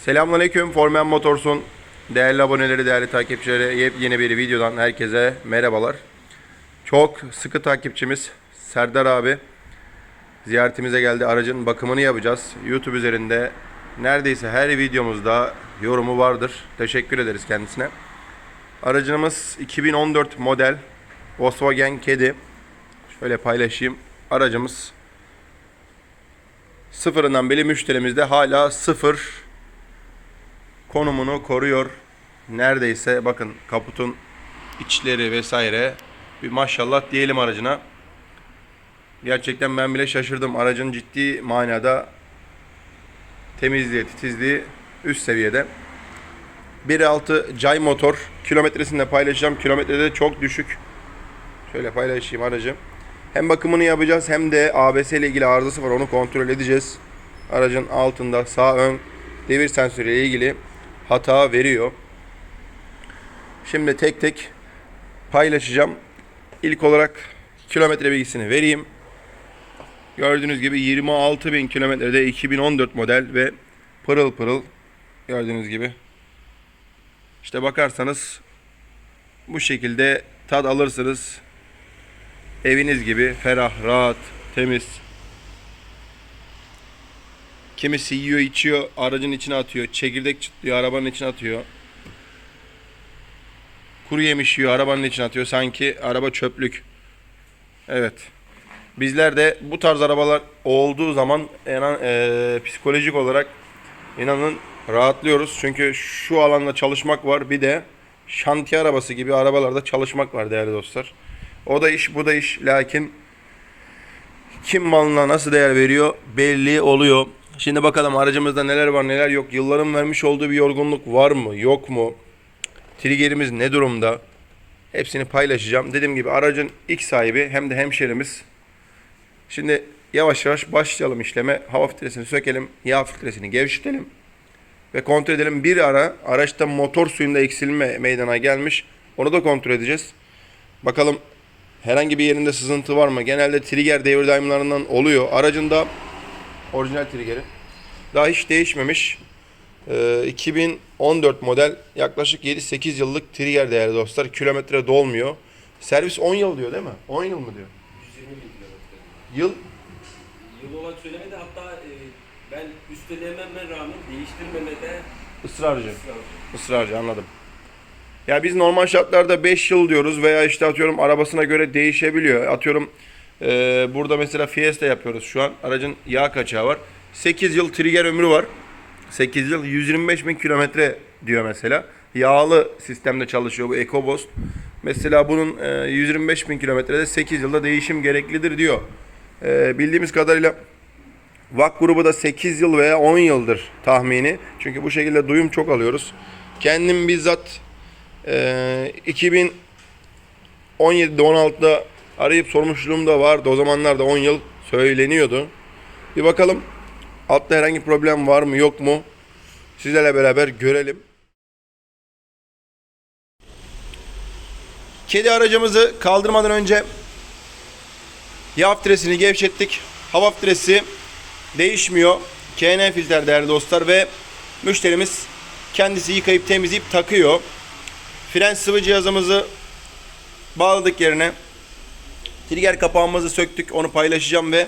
Selamünaleyküm Formen Motors'un değerli aboneleri, değerli takipçileri yepyeni bir videodan herkese merhabalar. Çok sıkı takipçimiz Serdar abi ziyaretimize geldi. Aracın bakımını yapacağız. YouTube üzerinde neredeyse her videomuzda yorumu vardır. Teşekkür ederiz kendisine. Aracımız 2014 model Volkswagen Kedi. Şöyle paylaşayım. Aracımız sıfırından beri müşterimizde hala sıfır konumunu koruyor. Neredeyse bakın kaputun içleri vesaire bir maşallah diyelim aracına. Gerçekten ben bile şaşırdım. Aracın ciddi manada temizliği, titizliği üst seviyede. 1.6 cay motor. Kilometresini de paylaşacağım. Kilometrede çok düşük. Şöyle paylaşayım aracı. Hem bakımını yapacağız hem de ABS ile ilgili arızası var onu kontrol edeceğiz. Aracın altında sağ ön devir sensörü ile ilgili hata veriyor. Şimdi tek tek paylaşacağım. İlk olarak kilometre bilgisini vereyim. Gördüğünüz gibi 26.000 kilometrede 2014 model ve pırıl pırıl gördüğünüz gibi. İşte bakarsanız bu şekilde tad alırsınız. Eviniz gibi ferah, rahat, temiz. Kimisi yiyor, içiyor, aracın içine atıyor. Çekirdek çıtlıyor, arabanın içine atıyor. Kuru yemiş yiyor, arabanın içine atıyor. Sanki araba çöplük. Evet. Bizler de bu tarz arabalar olduğu zaman inan, eee, psikolojik olarak inanın rahatlıyoruz. Çünkü şu alanda çalışmak var. Bir de şantiye arabası gibi arabalarda çalışmak var değerli dostlar. O da iş, bu da iş. Lakin kim malına nasıl değer veriyor belli oluyor. Şimdi bakalım aracımızda neler var neler yok. Yılların vermiş olduğu bir yorgunluk var mı yok mu? Triggerimiz ne durumda? Hepsini paylaşacağım. Dediğim gibi aracın ilk sahibi hem de hemşerimiz. Şimdi yavaş yavaş başlayalım işleme. Hava filtresini sökelim. Yağ filtresini gevşetelim. Ve kontrol edelim. Bir ara araçta motor suyunda eksilme meydana gelmiş. Onu da kontrol edeceğiz. Bakalım herhangi bir yerinde sızıntı var mı? Genelde trigger devir daimlarından oluyor. Aracında orijinal triggeri. Daha hiç değişmemiş. Ee, 2014 model yaklaşık 7-8 yıllık trigger değerli dostlar. Kilometre dolmuyor. Servis 10 yıl diyor değil mi? 10 yıl mı diyor? 120 bin kilometre. Yıl Yıl olarak söylemedi hatta e, ben üstelememe rağmen değiştirmemede ısrarcı. ısrar. Israrcı anladım. Ya biz normal şartlarda 5 yıl diyoruz veya işte atıyorum arabasına göre değişebiliyor. Atıyorum e, burada mesela Fiesta yapıyoruz şu an. Aracın yağ kaçağı var. 8 yıl trigger ömrü var. 8 yıl 125 bin kilometre diyor mesela. Yağlı sistemde çalışıyor bu EcoBoost. Mesela bunun e, 125 bin kilometrede 8 yılda değişim gereklidir diyor. E, bildiğimiz kadarıyla VAK grubu da 8 yıl veya 10 yıldır tahmini. Çünkü bu şekilde duyum çok alıyoruz. Kendim bizzat e, 2017'de 16'da arayıp sormuşluğum da vardı. O zamanlarda 10 yıl söyleniyordu. Bir bakalım altta herhangi problem var mı yok mu? Sizlerle beraber görelim. Kedi aracımızı kaldırmadan önce yağ filtresini gevşettik. Hava filtresi değişmiyor. KN filtre değerli dostlar ve müşterimiz kendisi yıkayıp temizleyip takıyor. Fren sıvı cihazımızı bağladık yerine. Trigger kapağımızı söktük. Onu paylaşacağım ve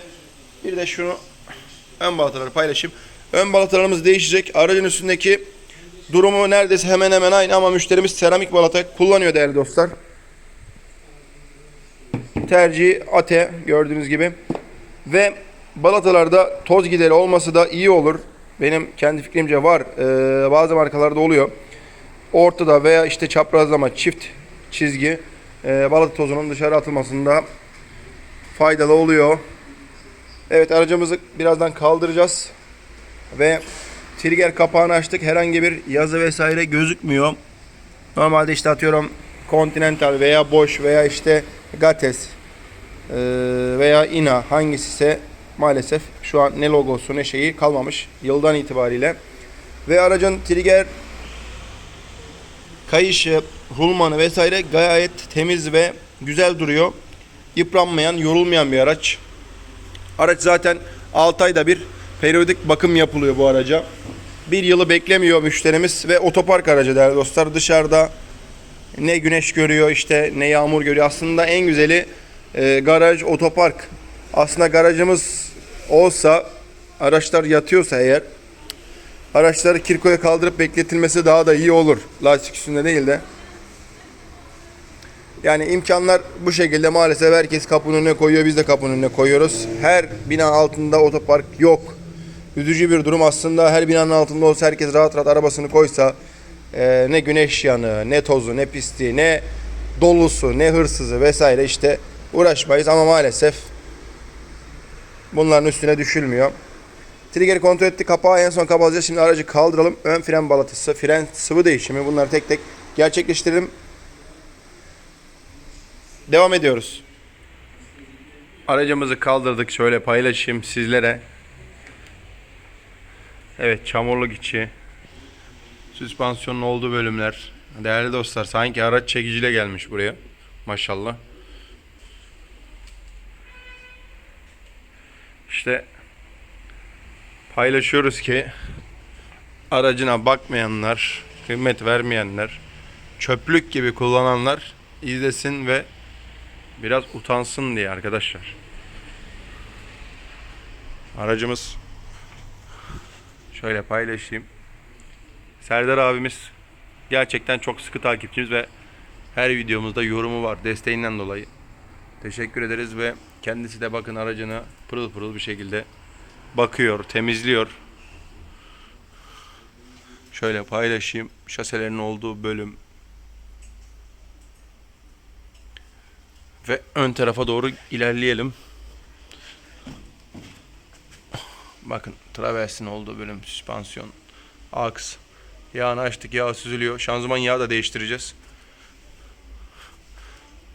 bir de şunu ön balataları paylaşayım. Ön balatalarımız değişecek. Aracın üstündeki durumu neredeyse hemen hemen aynı ama müşterimiz seramik balata kullanıyor değerli dostlar. Tercih ate gördüğünüz gibi. Ve balatalarda toz gideri olması da iyi olur. Benim kendi fikrimce var. Ee, bazı markalarda oluyor. Ortada veya işte çaprazlama çift çizgi e, balata tozunun dışarı atılmasında faydalı oluyor. Evet aracımızı birazdan kaldıracağız. Ve trigger kapağını açtık. Herhangi bir yazı vesaire gözükmüyor. Normalde işte atıyorum Continental veya Bosch veya işte Gates e, veya INA hangisi ise maalesef şu an ne logosu ne şeyi kalmamış yıldan itibariyle. Ve aracın trigger kayışı, rulmanı vesaire gayet temiz ve güzel duruyor. Yıpranmayan, yorulmayan bir araç. Araç zaten 6 ayda bir periyodik bakım yapılıyor bu araca. bir yılı beklemiyor müşterimiz ve otopark aracı değerli dostlar. Dışarıda ne güneş görüyor işte ne yağmur görüyor. Aslında en güzeli e, garaj, otopark. Aslında garajımız olsa araçlar yatıyorsa eğer araçları kirkoya kaldırıp bekletilmesi daha da iyi olur. Lastik üstünde değil de. Yani imkanlar bu şekilde maalesef herkes kapının önüne koyuyor. Biz de kapının önüne koyuyoruz. Her bina altında otopark yok. Üzücü bir durum aslında. Her binanın altında olsa herkes rahat rahat arabasını koysa e, ne güneş yanığı, ne tozu, ne pisliği, ne dolusu, ne hırsızı vesaire işte uğraşmayız ama maalesef bunların üstüne düşülmüyor. Trigger kontrol etti. Kapağı en son kapatacağız. Şimdi aracı kaldıralım. Ön fren balatası, fren sıvı değişimi bunları tek tek gerçekleştirelim. Devam ediyoruz. Aracımızı kaldırdık. Şöyle paylaşayım sizlere. Evet çamurluk içi. Süspansiyonun olduğu bölümler. Değerli dostlar sanki araç çekiciyle gelmiş buraya. Maşallah. İşte paylaşıyoruz ki aracına bakmayanlar, kıymet vermeyenler, çöplük gibi kullananlar izlesin ve biraz utansın diye arkadaşlar. Aracımız şöyle paylaşayım. Serdar abimiz gerçekten çok sıkı takipçimiz ve her videomuzda yorumu var desteğinden dolayı. Teşekkür ederiz ve kendisi de bakın aracını pırıl pırıl bir şekilde bakıyor, temizliyor. Şöyle paylaşayım. Şaselerin olduğu bölüm ve ön tarafa doğru ilerleyelim. Bakın traversin olduğu bölüm süspansiyon, aks. Yağını açtık, yağ süzülüyor. Şanzıman yağı da değiştireceğiz.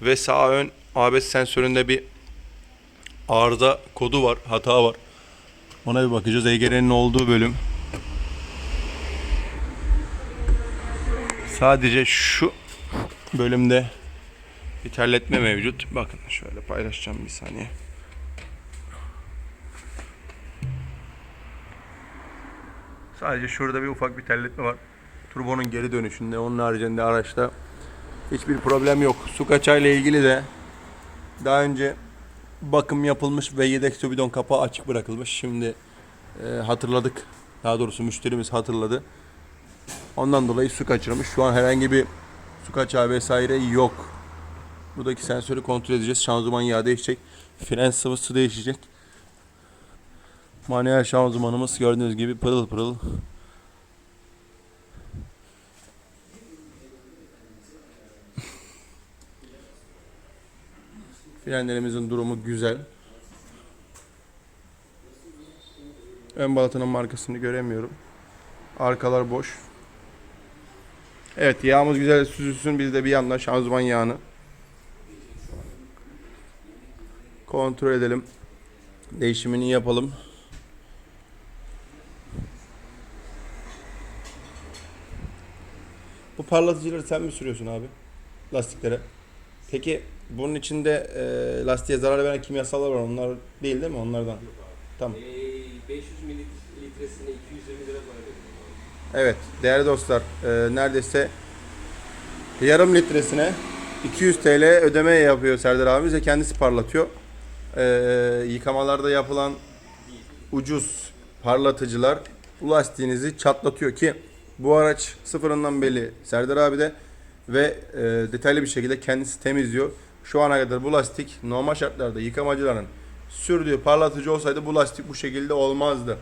Ve sağ ön ABS sensöründe bir arıza kodu var, hata var. Ona bir bakacağız. EGR'nin olduğu bölüm. Sadece şu bölümde bir terletme mevcut. Bakın şöyle paylaşacağım bir saniye. Sadece şurada bir ufak bir terletme var. Turbonun geri dönüşünde. Onun haricinde araçta hiçbir problem yok. Su kaçağıyla ilgili de daha önce bakım yapılmış ve yedek su bidon kapağı açık bırakılmış. Şimdi e, hatırladık. Daha doğrusu müşterimiz hatırladı. Ondan dolayı su kaçırmış. Şu an herhangi bir su kaçağı vesaire yok. Buradaki sensörü kontrol edeceğiz. Şanzıman yağı değişecek. Fren sıvısı değişecek. Manuel şanzımanımız gördüğünüz gibi pırıl pırıl. Frenlerimizin durumu güzel. Ön balatanın markasını göremiyorum. Arkalar boş. Evet yağımız güzel süzülsün. Biz de bir yandan şanzıman yağını kontrol edelim. Değişimini yapalım. Bu parlatıcıları sen mi sürüyorsun abi? Lastiklere. Peki bunun içinde e, lastiğe zarar veren kimyasallar var. Onlar değil değil mi? Onlardan. Tamam. Ee, 500 mililitresine 220 lira para. Evet değerli dostlar e, neredeyse yarım litresine 200 TL ödeme yapıyor Serdar abimiz ve kendisi parlatıyor. E, yıkamalarda yapılan ucuz parlatıcılar bu lastiğinizi çatlatıyor ki bu araç sıfırından belli Serdar abi de ve e, detaylı bir şekilde kendisi temizliyor. Şu ana kadar bu lastik normal şartlarda yıkamacıların sürdüğü parlatıcı olsaydı bu lastik bu şekilde olmazdı.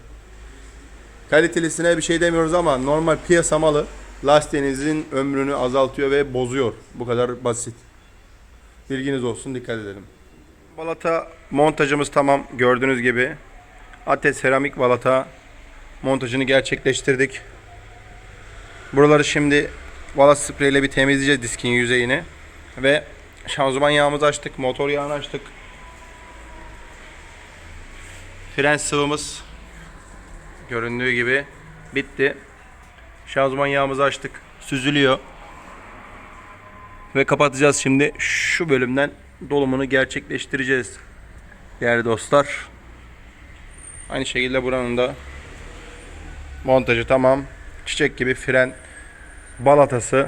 Kalitelisine bir şey demiyoruz ama normal piyasa malı lastiğinizin ömrünü azaltıyor ve bozuyor. Bu kadar basit. Bilginiz olsun dikkat edelim. Balata montajımız tamam gördüğünüz gibi. Ates seramik balata montajını gerçekleştirdik. Buraları şimdi balat spreyle bir temizleyeceğiz diskin yüzeyini. Ve şanzıman yağımızı açtık, motor yağını açtık. Fren sıvımız göründüğü gibi bitti. Şanzıman yağımızı açtık. Süzülüyor. Ve kapatacağız şimdi. Şu bölümden dolumunu gerçekleştireceğiz. Değerli dostlar. Aynı şekilde buranın da. Montajı tamam. Çiçek gibi fren balatası.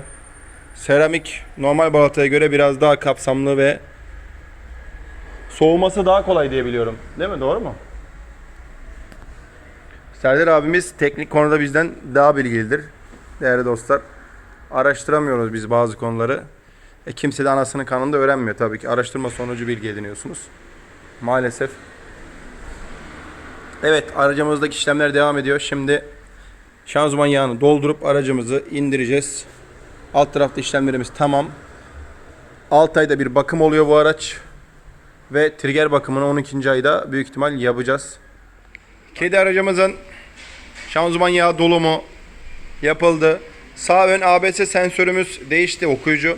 Seramik normal balataya göre biraz daha kapsamlı ve soğuması daha kolay diye biliyorum. Değil mi? Doğru mu? Serdar abimiz teknik konuda bizden daha bilgilidir. Değerli dostlar. Araştıramıyoruz biz bazı konuları. E kimse de anasının kanında öğrenmiyor tabii ki. Araştırma sonucu bilgi ediniyorsunuz. Maalesef. Evet aracımızdaki işlemler devam ediyor. Şimdi şanzıman yağını doldurup aracımızı indireceğiz. Alt tarafta işlemlerimiz tamam. 6 ayda bir bakım oluyor bu araç. Ve trigger bakımını 12. ayda büyük ihtimal yapacağız. Kedi aracımızın şanzıman yağı dolumu yapıldı. Sağ ön ABS sensörümüz değişti okuyucu.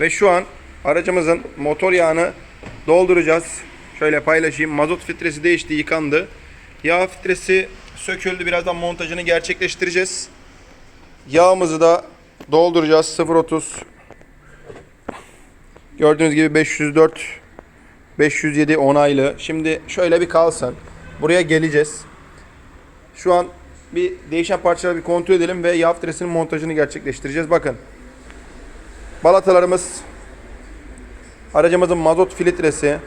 Ve şu an aracımızın motor yağını dolduracağız. Şöyle paylaşayım. Mazot filtresi değişti, yıkandı. Yağ filtresi söküldü. Birazdan montajını gerçekleştireceğiz. Yağımızı da dolduracağız. 0.30 Gördüğünüz gibi 504 507 onaylı. Şimdi şöyle bir kalsın. Buraya geleceğiz. Şu an bir değişen parçaları bir kontrol edelim ve yağ filtresinin montajını gerçekleştireceğiz. Bakın. Balatalarımız aracımızın mazot filtresi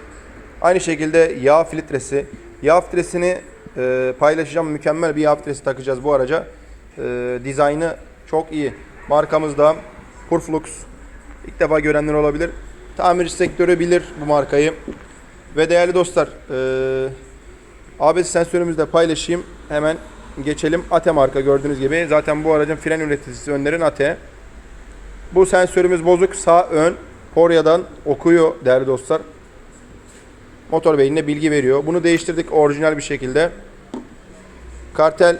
aynı şekilde yağ filtresi. Yağ filtresini e, paylaşacağım. Mükemmel bir yağ filtresi takacağız bu araca. E, dizaynı çok iyi. Markamız da Purflux. İlk defa görenler olabilir. Tamirci sektörü bilir bu markayı. Ve değerli dostlar, e, ABS sensörümüzü de paylaşayım. Hemen geçelim. ATE marka gördüğünüz gibi. Zaten bu aracın fren üreticisi önlerin ATE. Bu sensörümüz bozuk. Sağ ön Korea'dan okuyor değerli dostlar. Motor beynine bilgi veriyor. Bunu değiştirdik orijinal bir şekilde. Kartel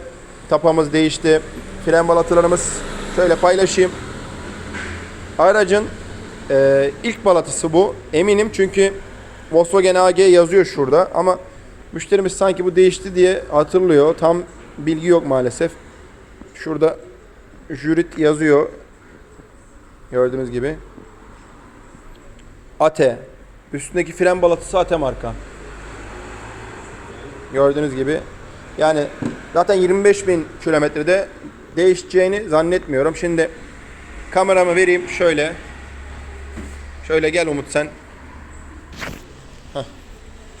tapamız değişti. Fren balatalarımız şöyle paylaşayım. Aracın e, ilk balatası bu. Eminim çünkü Volkswagen AG yazıyor şurada ama müşterimiz sanki bu değişti diye hatırlıyor. Tam bilgi yok maalesef. Şurada Jurit yazıyor. Gördüğünüz gibi. Ate. Üstündeki fren balatası Ate marka. Gördüğünüz gibi. Yani zaten 25 bin kilometrede değişeceğini zannetmiyorum. Şimdi kameramı vereyim şöyle. Şöyle gel Umut sen. Heh.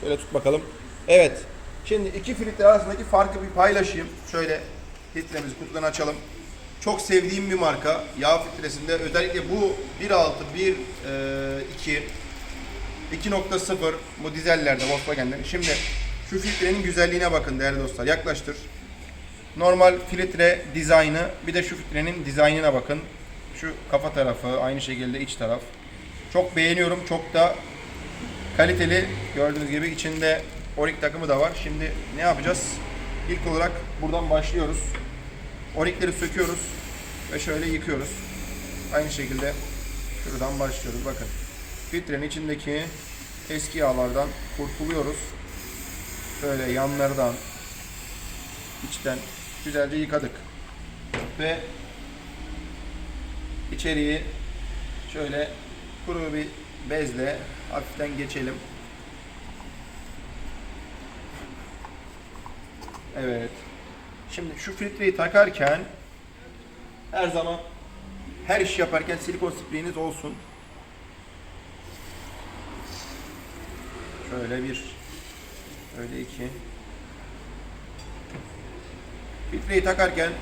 Şöyle tut bakalım. Evet. Şimdi iki filtre arasındaki farkı bir paylaşayım. Şöyle filtremizi kutudan açalım. Çok sevdiğim bir marka. Yağ filtresinde özellikle bu 1.6, 1.2, 2.0 bu dizellerde Volkswagen'lerin. Şimdi şu filtrenin güzelliğine bakın değerli dostlar. Yaklaştır. Normal filtre dizaynı bir de şu filtrenin dizaynına bakın. Şu kafa tarafı aynı şekilde iç taraf. Çok beğeniyorum. Çok da kaliteli. Gördüğünüz gibi içinde orik takımı da var. Şimdi ne yapacağız? İlk olarak buradan başlıyoruz. Orikleri söküyoruz ve şöyle yıkıyoruz. Aynı şekilde şuradan başlıyoruz. Bakın filtrenin içindeki eski yağlardan kurtuluyoruz. Şöyle yanlardan içten güzelce yıkadık. Ve içeriği şöyle kuru bir bezle hafiften geçelim. Evet. Şimdi şu filtreyi takarken her zaman her iş yaparken silikon spreyiniz olsun. Şöyle bir, şöyle iki. Filtreyi takarken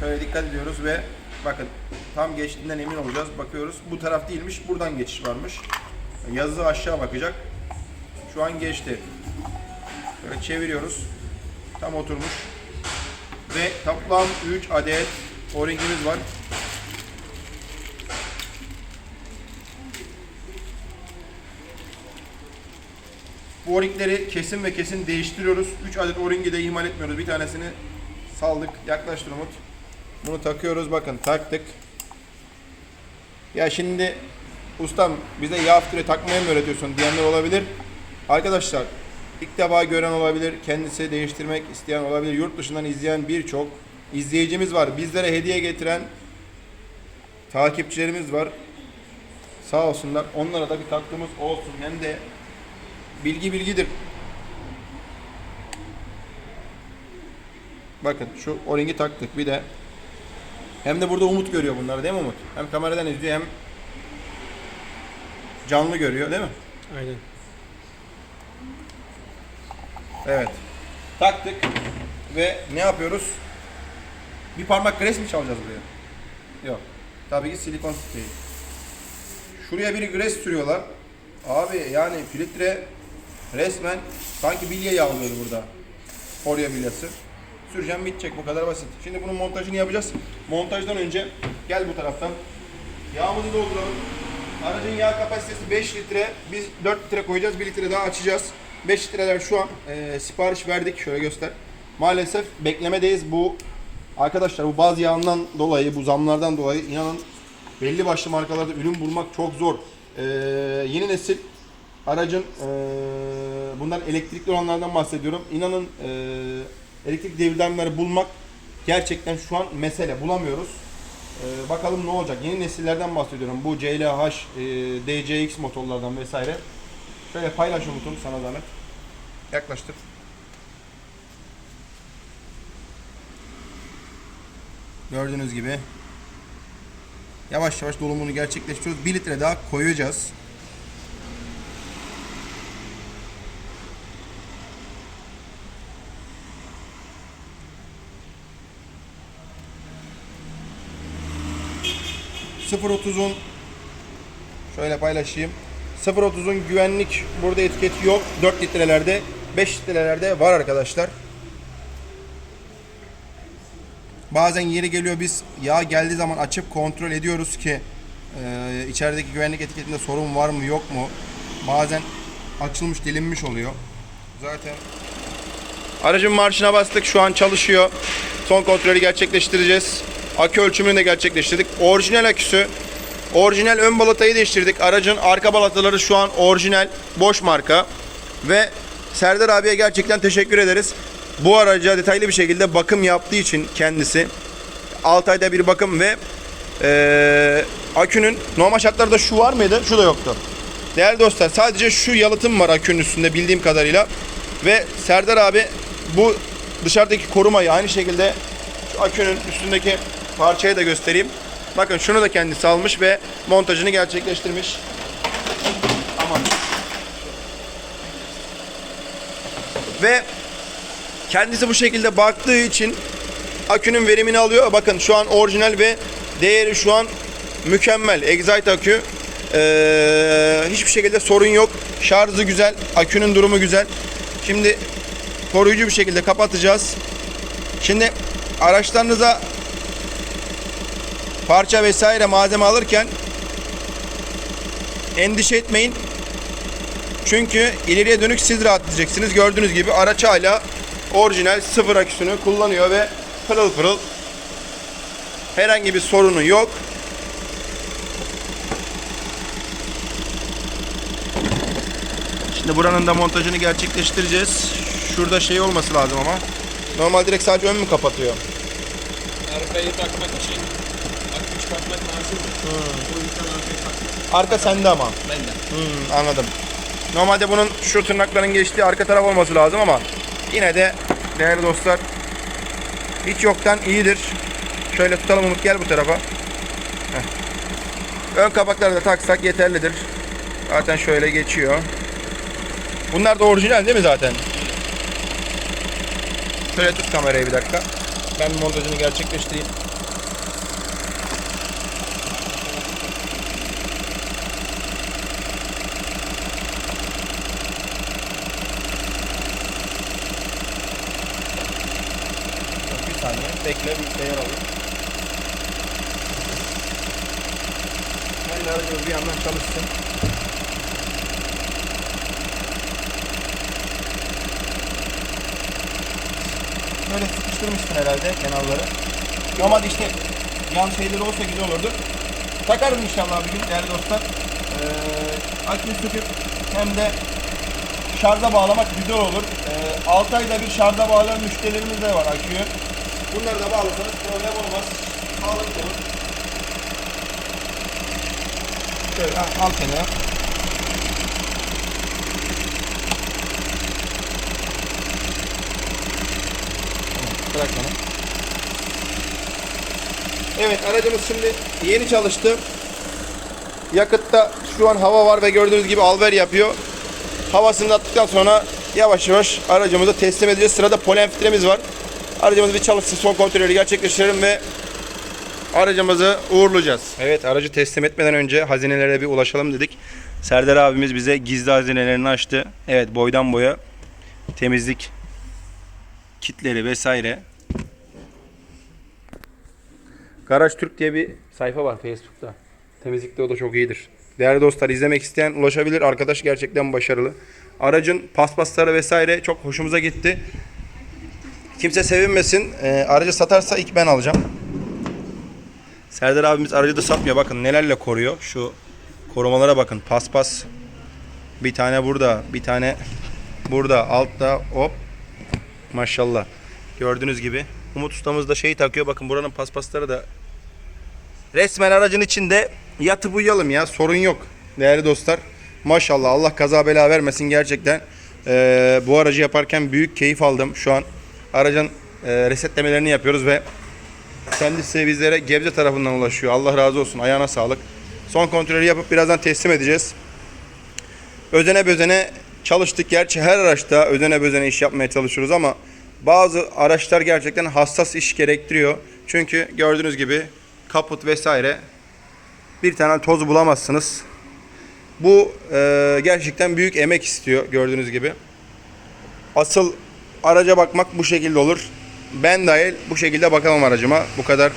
şöyle dikkat ediyoruz ve bakın tam geçtiğinden emin olacağız. Bakıyoruz bu taraf değilmiş, buradan geçiş varmış. Yazı aşağı bakacak. Şu an geçti. Şöyle çeviriyoruz. Tam oturmuş. Ve toplam 3 adet o-ringimiz var. Bu o-ringleri kesin ve kesin değiştiriyoruz. 3 adet o-ringi de ihmal etmiyoruz. Bir tanesini saldık. Yaklaştır Umut. Bunu takıyoruz. Bakın taktık. Ya şimdi ustam bize yağ filtre takmayı mı öğretiyorsun diyenler olabilir. Arkadaşlar ilk defa gören olabilir. Kendisi değiştirmek isteyen olabilir. Yurt dışından izleyen birçok izleyicimiz var. Bizlere hediye getiren takipçilerimiz var. Sağ olsunlar. Onlara da bir katkımız olsun. Hem de bilgi bilgidir. Bakın şu o-ringi taktık bir de. Hem de burada Umut görüyor bunları değil mi Umut? Hem kameradan izliyor hem canlı görüyor değil mi? Aynen. Evet. Taktık ve ne yapıyoruz? Bir parmak gres mi çalacağız buraya? Yok. Tabii ki silikon spreyi. Şuraya bir gres sürüyorlar. Abi yani filtre resmen sanki bilye yağlıyordu burada. Oraya bilyası. Süreceğim bitecek bu kadar basit. Şimdi bunun montajını yapacağız. Montajdan önce gel bu taraftan. Yağımızı dolduralım. Aracın yağ kapasitesi 5 litre. Biz 4 litre koyacağız. 1 litre daha açacağız. 5 litreler şu an e, sipariş verdik. Şöyle göster. Maalesef beklemedeyiz. Bu arkadaşlar bu baz yağından dolayı, bu zamlardan dolayı inanın belli başlı markalarda ürün bulmak çok zor. E, yeni nesil aracın e, bunlar elektrikli olanlardan bahsediyorum. İnanın e, elektrik devirdenleri bulmak gerçekten şu an mesele. Bulamıyoruz. Ee, bakalım ne olacak. Yeni nesillerden bahsediyorum. Bu CLH, e, DCX motorlardan vesaire. Şöyle paylaş Umut'um sana zahmet. Yaklaştır. Gördüğünüz gibi yavaş yavaş dolumunu gerçekleştiriyoruz. 1 litre daha koyacağız. ...0.30'un... ...şöyle paylaşayım... ...0.30'un güvenlik... ...burada etiketi yok... ...4 litrelerde... ...5 litrelerde var arkadaşlar... Bazen yeri geliyor biz yağ geldiği zaman açıp kontrol ediyoruz ki e, içerideki güvenlik etiketinde sorun var mı yok mu? Bazen açılmış delinmiş oluyor. Zaten Aracın marşına bastık. Şu an çalışıyor. Son kontrolü gerçekleştireceğiz. Akü ölçümünü de gerçekleştirdik. Orijinal aküsü. Orijinal ön balatayı değiştirdik. Aracın arka balataları şu an orijinal boş marka. Ve Serdar abiye gerçekten teşekkür ederiz. Bu araca detaylı bir şekilde bakım yaptığı için kendisi 6 ayda bir bakım ve eee, akünün normal şartlarda şu var mıydı? Şu da yoktu. Değerli dostlar sadece şu yalıtım var akünün üstünde bildiğim kadarıyla. Ve Serdar abi bu dışarıdaki korumayı aynı şekilde şu akünün üstündeki parçayı da göstereyim. Bakın şunu da kendisi almış ve montajını gerçekleştirmiş. Aman. Ve kendisi bu şekilde baktığı için akünün verimini alıyor. Bakın şu an orijinal ve değeri şu an mükemmel. Excite akü. Ee, hiçbir şekilde sorun yok. Şarjı güzel. Akünün durumu güzel. Şimdi koruyucu bir şekilde kapatacağız. Şimdi araçlarınıza parça vesaire malzeme alırken endişe etmeyin. Çünkü ileriye dönük siz rahatlayacaksınız. Gördüğünüz gibi araç hala orijinal sıfır aküsünü kullanıyor ve pırıl pırıl herhangi bir sorunu yok. Şimdi buranın da montajını gerçekleştireceğiz. Şurada şey olması lazım ama. Normal direkt sadece ön mü kapatıyor? Arkayı takmak için akü çıkartmak lazım. O yüzden arkayı takmak. Arka sende ama. Ben de. Hmm, anladım. Normalde bunun şu tırnakların geçtiği arka taraf olması lazım ama yine de değerli dostlar hiç yoktan iyidir. Şöyle tutalım Umut gel bu tarafa. Heh. Ön kapakları da taksak yeterlidir. Zaten şöyle geçiyor. Bunlar da orijinal değil mi zaten? Şöyle tut kamerayı bir dakika. Ben montajını gerçekleştireyim. Bir saniye bekle bir alayım. Ben de aracımız bir yandan çalışsın. Böyle sıkıştırmışsın herhalde kenarları. Normalde işte yan şeyleri olsa güzel olurdu. Takarım inşallah bir gün değerli dostlar. Ee, akülü söküp hem de şarja bağlamak güzel olur. Ee, 6 ayda bir şarja bağlayan müşterilerimiz de var aküyü. Bunları da bağlasanız problem olmaz. Sağlıklı olur. Şöyle al, kenara. Bırak bana. Evet aracımız şimdi yeni çalıştı. Yakıtta şu an hava var ve gördüğünüz gibi alver yapıyor. Havasını attıktan sonra yavaş yavaş aracımızı teslim edeceğiz. Sırada polen filtremiz var. Aracımız bir çalışsın son kontrolleri gerçekleştirelim ve aracımızı uğurlayacağız. Evet aracı teslim etmeden önce hazinelere bir ulaşalım dedik. Serdar abimiz bize gizli hazinelerini açtı. Evet boydan boya temizlik kitleri vesaire. Garaj Türk diye bir sayfa var Facebook'ta. Temizlikte o da çok iyidir. Değerli dostlar izlemek isteyen ulaşabilir. Arkadaş gerçekten başarılı. Aracın paspasları vesaire çok hoşumuza gitti. Kimse sevinmesin. Ee, aracı satarsa ilk ben alacağım. Serdar abimiz aracı da satmıyor. Bakın nelerle koruyor. Şu korumalara bakın. Paspas. Bir tane burada. Bir tane burada. Altta hop. Maşallah. Gördüğünüz gibi. Umut ustamız da şeyi takıyor. Bakın buranın paspasları da resmen aracın içinde yatıp uyuyalım ya. Sorun yok. Değerli dostlar. Maşallah Allah kaza bela vermesin gerçekten. Ee, bu aracı yaparken büyük keyif aldım. Şu an aracın e, resetlemelerini yapıyoruz ve kendisi bizlere Gebze tarafından ulaşıyor. Allah razı olsun. Ayağına sağlık. Son kontrolü yapıp birazdan teslim edeceğiz. Özene bözene çalıştık. Gerçi her araçta özene bözene iş yapmaya çalışıyoruz ama bazı araçlar gerçekten hassas iş gerektiriyor. Çünkü gördüğünüz gibi kaput vesaire bir tane toz bulamazsınız. Bu e, gerçekten büyük emek istiyor gördüğünüz gibi. Asıl araca bakmak bu şekilde olur. Ben dahil bu şekilde bakamam aracıma. Bu kadar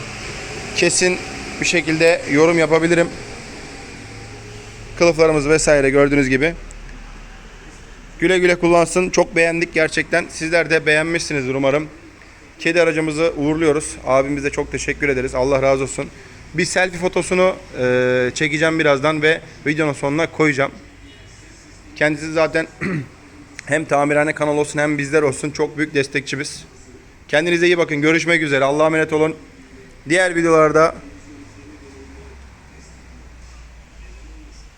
kesin bir şekilde yorum yapabilirim. Kılıflarımız vesaire gördüğünüz gibi. Güle güle kullansın. Çok beğendik gerçekten. Sizler de beğenmişsinizdir umarım. Kedi aracımızı uğurluyoruz. Abimize çok teşekkür ederiz. Allah razı olsun. Bir selfie fotosunu e, çekeceğim birazdan ve videonun sonuna koyacağım. Kendisi zaten hem tamirhane kanal olsun hem bizler olsun çok büyük destekçimiz. Kendinize iyi bakın. Görüşmek üzere. Allah'a emanet olun. Diğer videolarda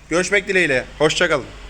görüşmek dileğiyle. Hoşçakalın.